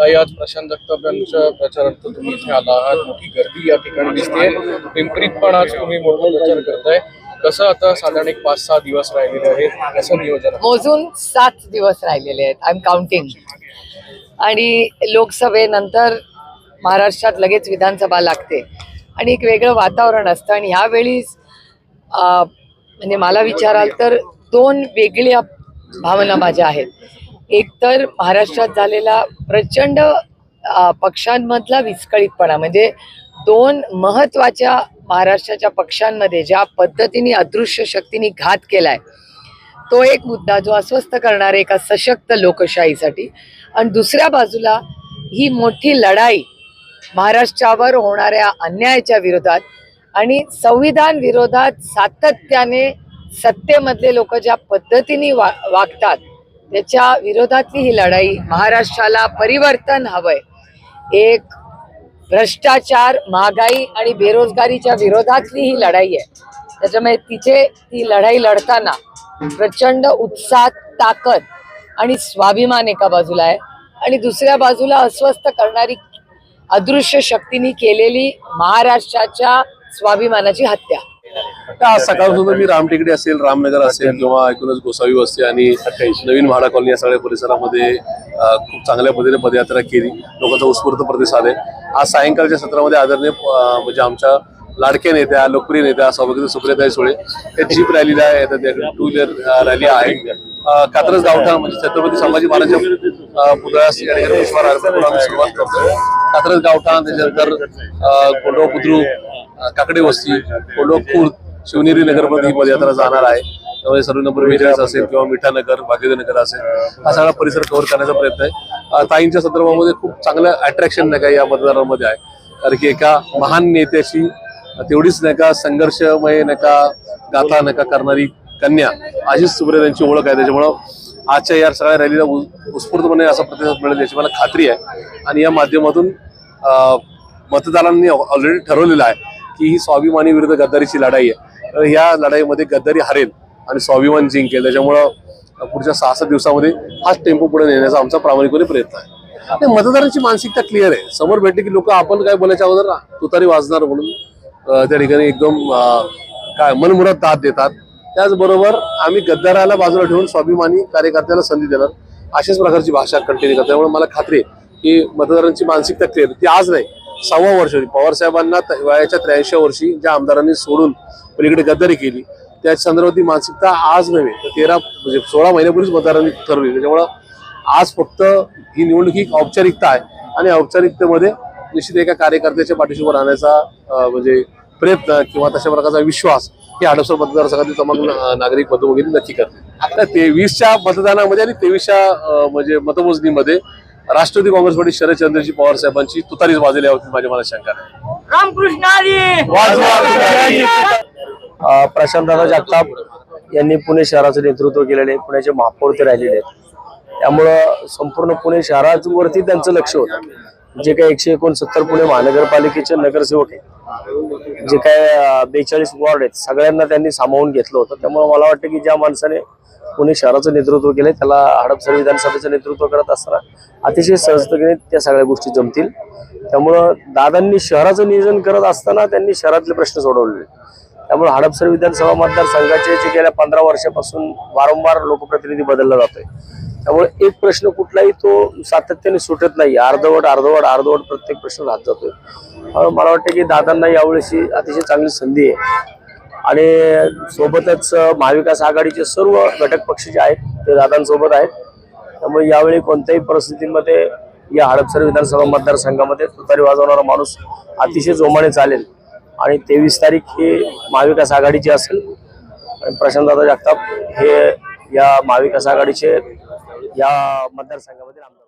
ताई आज प्रशांत जगताप यांच्या प्रचारार्थ तुम्ही इथे आला आहात. मोठी गर्दी या ठिकाणी दिसते पिंपरीत पण आज तुम्ही मोठा प्रचार करताय. कसं आता साधारण एक पाच सहा दिवस राहिलेले आहेत? कसं नियोजन आहे? मोजून सात दिवस राहिलेले आहेत. आय एम काउंटिंग आणि लोकसभेनंतर महाराष्ट्रात लगेच विधानसभा लागते. आणि एक वेगळं वातावरण असतं. आणि ह्यावेळी म्हणजे मला विचाराल तर दोन वेगळ्या भावना माझ्या आहेत. एकतर महाराष्ट्रात झालेला प्रचंड पक्षांमधला विस्कळीतपणा म्हणजे दोन महत्त्वाच्या महाराष्ट्राच्या पक्षांमध्ये ज्या पद्धतीने अदृश्य शक्तीने घात केलाय तो एक मुद्दा जो अस्वस्थ करणार एका सशक्त लोकशाहीसाठी. आणि दुसऱ्या बाजूला ही मोठी लढाई महाराष्ट्रावर होणाऱ्या अन्यायाच्या विरोधात आणि संविधान विरोधात सातत्याने सत्तेमधले लोक ज्या पद्धतीने वा वागतात त्याच्या विरोधातली ही लढाई महाराष्ट्राला परिवर्तन हवंय. एक भ्रष्टाचार महागाई आणि बेरोजगारीच्या विरोधातली ही लढाई आहे. त्याच्यामुळे तिचे ती लढाई लढताना प्रचंड उत्साह ताकद आणि स्वाभिमान एका बाजूला आहे. आणि दुसऱ्या बाजूला अस्वस्थ करणारी अदृश्य शक्तींनी केलेली महाराष्ट्राच्या स्वाभिमानाची हत्या. आज सकाळपासून मी रामटेकडी असेल रामनगर असेल किंवा एकूणच गोसावी वस्ती आणि नवीन म्हाडा कॉलनी या सगळ्या परिसरामध्ये खूप चांगल्या पद्धतीने पदयात्रा केली. लोकांचा उत्स्फूर्त प्रतिसाद आहे. आज सायंकाळच्या सत्रामध्ये आदरणीय म्हणजे आमच्या लाडक्या नेत्या लोकप्रिय नेत्या सौभाग्य सुप्रियाताई सुळे हे जीप रॅलीला आहे. टू व्हीलर रॅली आहे. कात्रज गावठाण म्हणजे छत्रपती संभाजी महाराजांच्या पुतळ्यास या ठिकाणी पुष्पहार अर्पण करून आम्ही सुरुवात करतो कात्रज गावठाण त्याच्यानंतर अ, कोंडवा बुद्रुक काकडे वस्ती कोंडवा खुर्द शिवनेरी नगरमध्ये ही पदयात्रा जाणार आहे. त्यामुळे सर्व नंबर बेचाळीस असेल किंवा मिठानगर भाग्यनगर असेल हा सगळा परिसर कव्हर करण्याचा प्रयत्न आहे. ताईंच्या संदर्भामध्ये खूप चांगलं अट्रॅक्शन नाही का या मतदारांमध्ये आहे. कारण की एका महान नेत्याची तेवढीच नाही का संघर्षमय नाही का गाथा नाही का करणारी कन्या अशीच सुप्रिया यांची ओळख आहे. त्याच्यामुळं आजच्या या सगळ्या रॅलीला उत्स्फूर्तपणे असा प्रतिसाद मिळेल याची मला खात्री आहे. आणि या माध्यमातून मतदारांनी ऑलरेडी ठरवलेलं आहे की ही स्वाभिमानी विरुद्ध गद्दारीची लढाई आहे. या लढाईमध्ये गद्दारी हरेल आणि स्वाभिमान जिंकेल. त्याच्यामुळं पुढच्या सहा सात दिवसामध्ये हाच टेम्पो पुढे नेण्याचा आमचा प्रामाणिकपणे प्रयत्न आहे. आणि मतदारांची मानसिकता क्लिअर आहे. समोर भेटली की लोक आपण काय बोलायच्या अगोदर तुतारी वाजणार म्हणून त्या ठिकाणी एकदम काय मनमुराद दाद देतात. त्याचबरोबर आम्ही गद्दाराला बाजूला ठेवून स्वाभिमानी कार्यकर्त्याला संधी देणार अशाच प्रकारची भाषा कंटिन्यू करतात. त्यामुळे मला खात्री आहे की मतदारांची मानसिकता क्लिअर ती आज नाही सव्वा वर्ष होती पवार साहेबांना वयाच्या त्र्याऐंशी वर्षी ज्या आमदारांनी सोडून पलीकडे गद्दारी केली. त्या संदर्भात ती मानसिकता आज नव्हे. तर तेरा म्हणजे सोळा महिन्यापूर्वीच मतदारांनी ठरवली. त्याच्यामुळं आज फक्त ही निवडणूक ही औपचारिकता आहे. आणि औपचारिकतेमध्ये निश्चित एका कार्यकर्त्याच्या पाठीशी राहण्याचा म्हणजे प्रयत्न किंवा तशा प्रकारचा विश्वास हे हडपसर मतदारसंघातील तमाम नागरिक मतमोजणी नक्की करते तर तेवीसच्या मतदानामध्ये आणि तेवीसच्या म्हणजे मतमोजणीमध्ये राष्ट्रवादी काँग्रेस पार्टी शरदचंद्रजी पवार साहेबांची तुतारीच वाजली यावरती माझ्या मला शंका नाही. प्रशांतदादा जगताप यांनी पुणे शहराचं नेतृत्व केलेलं आहे. पुण्याचे महापौर ते राहिलेले आहेत. त्यामुळं संपूर्ण पुणे शहरावरती त्यांचं लक्ष होतं. जे काही एकशे एकोणसत्तर पुणे महानगरपालिकेचे नगरसेवक आहेत जे काय बेचाळीस वॉर्ड आहेत सगळ्यांना त्यांनी सामावून घेतलं होतं. त्यामुळे मला वाटतं की ज्या माणसाने पुणे शहराचं नेतृत्व केलंय त्याला हडपसर विधानसभेचं नेतृत्व करत असताना अतिशय सहजतेने त्या सगळ्या गोष्टी जमतील. त्यामुळं दादांनी शहराचं नियोजन करत असताना त्यांनी शहरातले प्रश्न सोडवले त्यामुळे हडपसर विधानसभा मतदारसंघाचे जे गेल्या पंधरा वर्षापासून वारंवार लोकप्रतिनिधी बदलला जातोय. त्यामुळे एक प्रश्न कुठलाही तो सातत्याने सुटत नाही. अर्धवट अर्धवट अर्धवट प्रत्येक प्रश्न राहत जातोय. मला वाटतं की दादांना यावेळेशी अतिशय चांगली संधी आहे. आणि सोबतच महाविकास आघाडीचे सर्व घटक पक्ष जे आहेत ते दादांसोबत आहेत. त्यामुळे यावेळी कोणत्याही परिस्थितीमध्ये या हडपसर विधानसभा मतदारसंघामध्ये तुतारी वाजवणारा माणूस अतिशय जोमाने चालेल. आणि तेवीस तारीख ही महाविकास आघाडीची असेल. आणि प्रशांतदादा जगताप हे या महाविकास आघाडीचे या मतदारसंघामध्ये आमदार